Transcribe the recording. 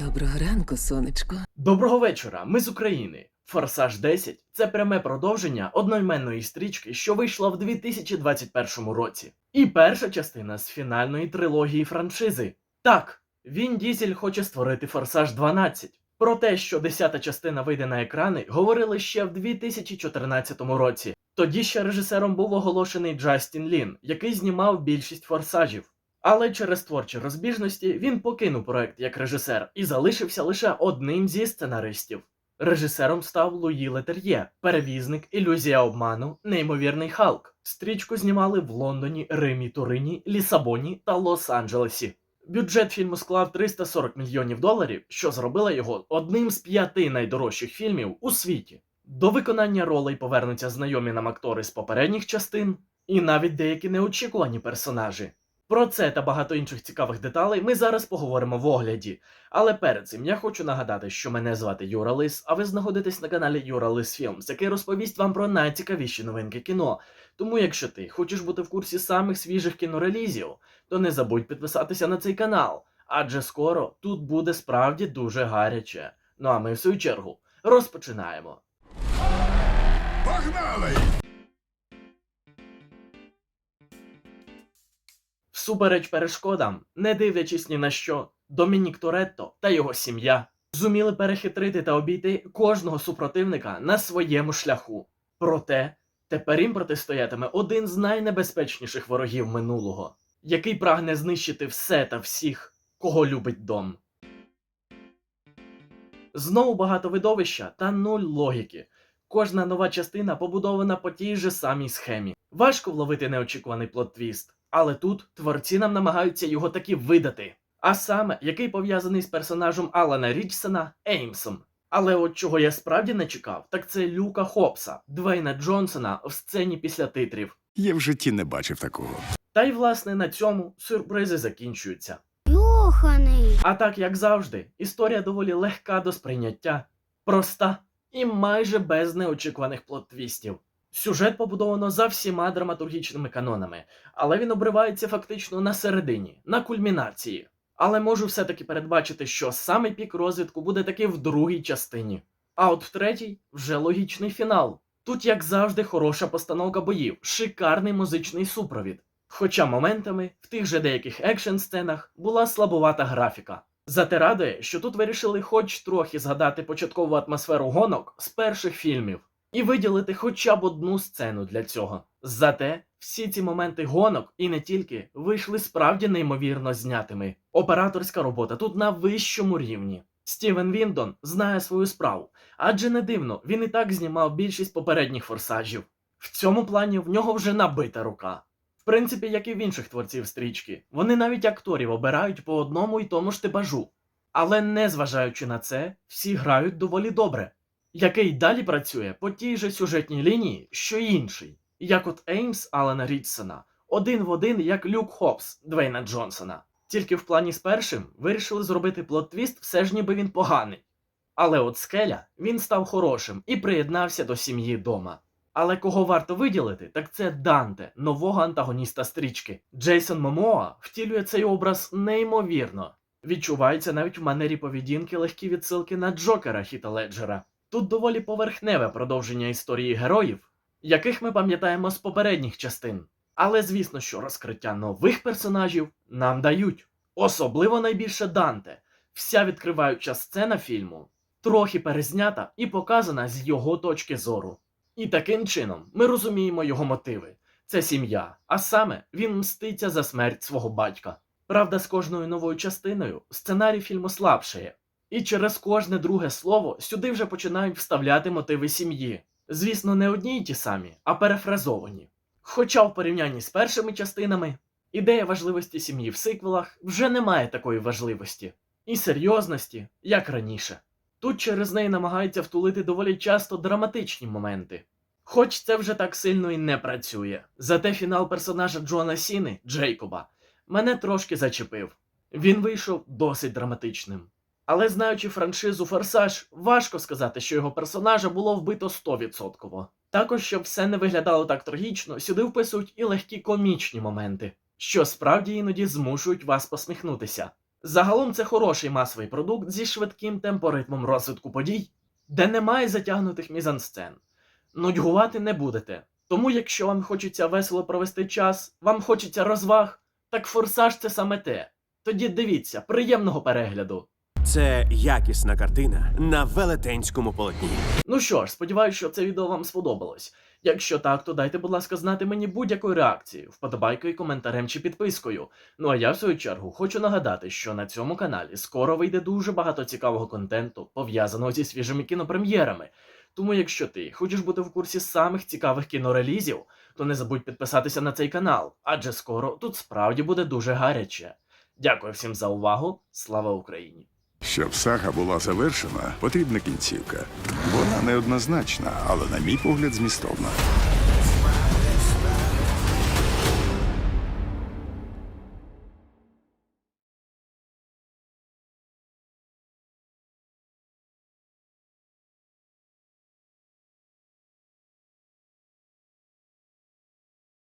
Доброго ранку, сонечко. Доброго вечора, ми з України. Форсаж 10 це пряме продовження одноіменної стрічки, що вийшла в 2021 році. І перша частина з фінальної трилогії франшизи. Так, Він Дізель хоче створити Форсаж 12. Про те, що 10-та частина вийде на екрани, говорили ще в 2014 році. Тоді ще режисером був оголошений Джастін Лін, який знімав більшість форсажів. Але через творчі розбіжності він покинув проект як режисер і залишився лише одним зі сценаристів. Режисером став Луї Летер'є, перевізник, ілюзія обману, неймовірний Халк. Стрічку знімали в Лондоні, Римі, Турині, Лісабоні та Лос-Анджелесі. Бюджет фільму склав 340 мільйонів доларів, що зробило його одним з п'яти найдорожчих фільмів у світі. До виконання ролей повернуться знайомі нам актори з попередніх частин, і навіть деякі неочікувані персонажі. Про це та багато інших цікавих деталей ми зараз поговоримо в огляді. Але перед цим я хочу нагадати, що мене звати Юра Лис, а ви знаходитесь на каналі Юра Лис Філмс, який розповість вам про найцікавіші новинки кіно. Тому, якщо ти хочеш бути в курсі самих свіжих кінорелізів, то не забудь підписатися на цей канал, адже скоро тут буде справді дуже гаряче. Ну а ми в свою чергу розпочинаємо. Погнали! Всупереч перешкодам, не дивлячись ні на що, Домінік Торетто та його сім'я зуміли перехитрити та обійти кожного супротивника на своєму шляху. Проте тепер їм протистоятиме один з найнебезпечніших ворогів минулого, який прагне знищити все та всіх, кого любить дом. Знову багато видовища та нуль логіки. Кожна нова частина побудована по тій же самій схемі. Важко вловити неочікуваний плот-твіст, але тут творці нам намагаються його таки видати. А саме, який пов'язаний з персонажем Алана Річсона Еймсом. Але от чого я справді не чекав, так це Люка Хопса, Двейна Джонсона в сцені після титрів. Я в житті не бачив такого. Та й власне на цьому сюрпризи закінчуються. Йоханий. А так як завжди, історія доволі легка до сприйняття, проста і майже без неочікуваних плот-твістів. Сюжет побудовано за всіма драматургічними канонами, але він обривається фактично на середині, на кульмінації. Але можу все-таки передбачити, що саме пік розвитку буде таки в другій частині. А от в третій вже логічний фінал. Тут, як завжди, хороша постановка боїв, шикарний музичний супровід. Хоча моментами в тих же деяких екшн сценах була слабувата графіка. Зате радує, що тут вирішили хоч трохи згадати початкову атмосферу гонок з перших фільмів і виділити хоча б одну сцену для цього. Зате всі ці моменти гонок і не тільки вийшли справді неймовірно знятими. Операторська робота тут на вищому рівні. Стівен Віндон знає свою справу, адже не дивно, він і так знімав більшість попередніх форсажів. В цьому плані в нього вже набита рука. В принципі, як і в інших творців стрічки, вони навіть акторів обирають по одному і тому ж типажу. Але незважаючи на це, всі грають доволі добре, який далі працює по тій же сюжетній лінії, що й інший, як от Еймс Алана Річсона, один в один як Люк Хопс Двейна Джонсона. Тільки в плані з першим вирішили зробити плот-твіст, все ж ніби він поганий. Але от скеля він став хорошим і приєднався до сім'ї дома. Але кого варто виділити, так це Данте, нового антагоніста стрічки. Джейсон Момоа втілює цей образ неймовірно. Відчувається навіть в манері поведінки легкі відсилки на Джокера Хіта Леджера. Тут доволі поверхневе продовження історії героїв, яких ми пам'ятаємо з попередніх частин. Але звісно, що розкриття нових персонажів нам дають. Особливо найбільше Данте. Вся відкриваюча сцена фільму трохи перезнята і показана з його точки зору. І таким чином ми розуміємо його мотиви. Це сім'я, а саме він мститься за смерть свого батька. Правда, з кожною новою частиною сценарій фільму слабшає, і через кожне друге слово сюди вже починають вставляти мотиви сім'ї. Звісно, не одні й ті самі, а перефразовані. Хоча в порівнянні з першими частинами ідея важливості сім'ї в сиквелах вже не має такої важливості і серйозності, як раніше. Тут через неї намагаються втулити доволі часто драматичні моменти. Хоч це вже так сильно і не працює. Зате фінал персонажа Джона Сіни, Джейкоба, мене трошки зачепив. Він вийшов досить драматичним. Але знаючи франшизу Форсаж, важко сказати, що його персонажа було вбито 100%. Також, щоб все не виглядало так трагічно, сюди вписують і легкі комічні моменти, що справді іноді змушують вас посміхнутися. Загалом це хороший масовий продукт зі швидким темпоритмом розвитку подій, де немає затягнутих мізансцен. Нудьгувати не будете. Тому, якщо вам хочеться весело провести час, вам хочеться розваг, так форсаж це саме те. Тоді дивіться, приємного перегляду. Це якісна картина на велетенському полотні. Ну що ж, сподіваюся, що це відео вам сподобалось. Якщо так, то дайте, будь ласка, знати мені будь-якою реакцією, вподобайкою, коментарем чи підпискою. Ну а я, в свою чергу, хочу нагадати, що на цьому каналі скоро вийде дуже багато цікавого контенту, пов'язаного зі свіжими кінопрем'єрами. Тому, якщо ти хочеш бути в курсі самих цікавих кінорелізів, то не забудь підписатися на цей канал, адже скоро тут справді буде дуже гаряче. Дякую всім за увагу. Слава Україні! Щоб сага була завершена, потрібна кінцівка. Вона неоднозначна, але, на мій погляд, змістовна.